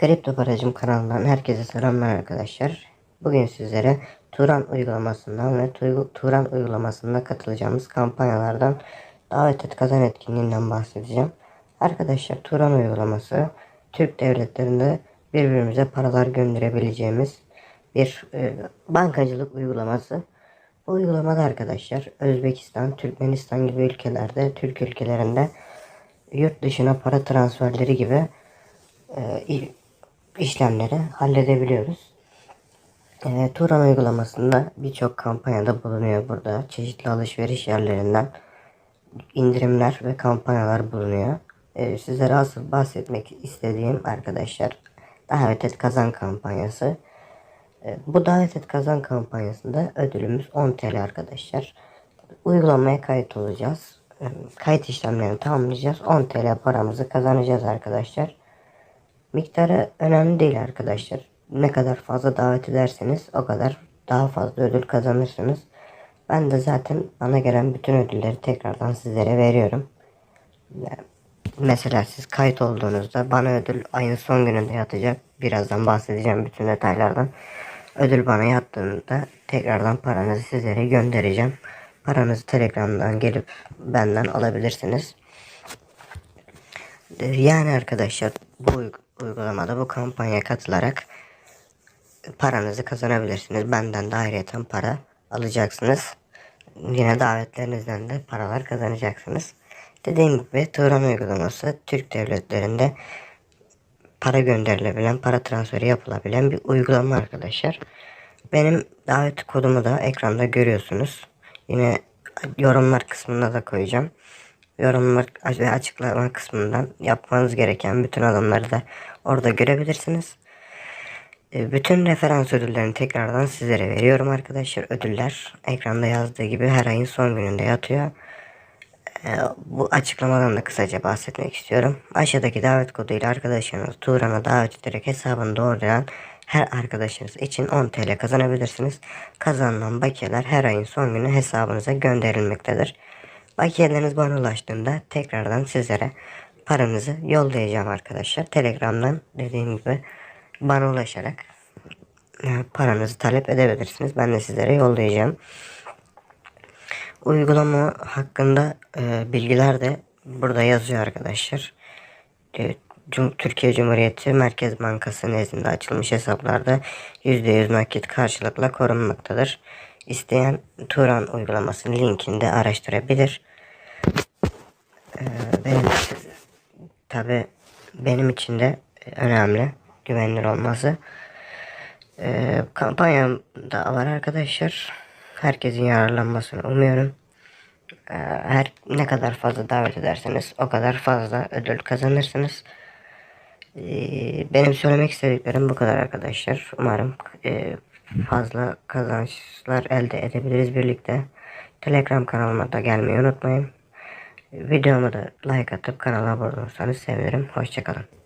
Kripto Paracım kanalından herkese selamlar arkadaşlar. Bugün sizlere Turan uygulamasından ve Tu- Turan uygulamasında katılacağımız kampanyalardan davet et kazan etkinliğinden bahsedeceğim. Arkadaşlar Turan uygulaması Türk devletlerinde birbirimize paralar gönderebileceğimiz bir e, bankacılık uygulaması. Bu uygulamada arkadaşlar Özbekistan, Türkmenistan gibi ülkelerde, Türk ülkelerinde yurt dışına para transferleri gibi e, işlemleri halledebiliyoruz. E, Turan uygulamasında birçok kampanyada bulunuyor burada. Çeşitli alışveriş yerlerinden indirimler ve kampanyalar bulunuyor. E, sizlere asıl bahsetmek istediğim arkadaşlar davet et kazan kampanyası. E, bu davet et kazan kampanyasında ödülümüz 10 TL arkadaşlar. Uygulamaya kayıt olacağız. E, Kayıt işlemlerini tamamlayacağız. 10 TL paramızı kazanacağız arkadaşlar. Miktarı önemli değil arkadaşlar. Ne kadar fazla davet ederseniz o kadar daha fazla ödül kazanırsınız. Ben de zaten bana gelen bütün ödülleri tekrardan sizlere veriyorum. Mesela siz kayıt olduğunuzda bana ödül ayın son gününde yatacak. Birazdan bahsedeceğim bütün detaylardan. Ödül bana yattığında tekrardan paranızı sizlere göndereceğim. Paranızı Telegram'dan gelip benden alabilirsiniz. Yani arkadaşlar bu uygulamada bu kampanyaya katılarak paranızı kazanabilirsiniz. Benden de ayrıyeten para alacaksınız. Yine davetlerinizden de paralar kazanacaksınız. Dediğim gibi Turan uygulaması Türk devletlerinde para gönderilebilen, para transferi yapılabilen bir uygulama arkadaşlar. Benim davet kodumu da ekranda görüyorsunuz. Yine yorumlar kısmına da koyacağım. Yorumlar ve açıklama kısmından yapmanız gereken bütün adımları da orada görebilirsiniz. E, Bütün referans ödüllerini tekrardan sizlere veriyorum arkadaşlar. Ödüller ekranda yazdığı gibi her ayın son gününde yatıyor. E, Bu açıklamadan da kısaca bahsetmek istiyorum. Aşağıdaki davet koduyla arkadaşlarınız Turan'a davet ederek hesabını doğrulayan her arkadaşınız için 10 TL kazanabilirsiniz. Kazanılan bakiyeler her ayın son günü hesabınıza gönderilmektedir. Bakiyeleriniz bana ulaştığında tekrardan sizlere paranızı yollayacağım arkadaşlar. Telegram'dan dediğim gibi bana ulaşarak e, paranızı talep edebilirsiniz. Ben de sizlere yollayacağım. Uygulama hakkında e, bilgiler de burada yazıyor arkadaşlar. E, Türkiye Cumhuriyeti Merkez Bankası nezdinde açılmış hesaplarda %100 nakit karşılıkla korunmaktadır. İsteyen Turan uygulamasının linkini de araştırabilir. E, benim tabi benim için de önemli güvenilir olması. E, kampanyam da var arkadaşlar. Herkesin yararlanmasını umuyorum. Ee, her ne kadar fazla davet ederseniz o kadar fazla ödül kazanırsınız. Ee, benim söylemek istediklerim bu kadar arkadaşlar. Umarım e, fazla kazançlar elde edebiliriz birlikte. Telegram kanalıma da gelmeyi unutmayın. Videoma da like atıp kanala abone olursanız sevinirim. Hoşçakalın.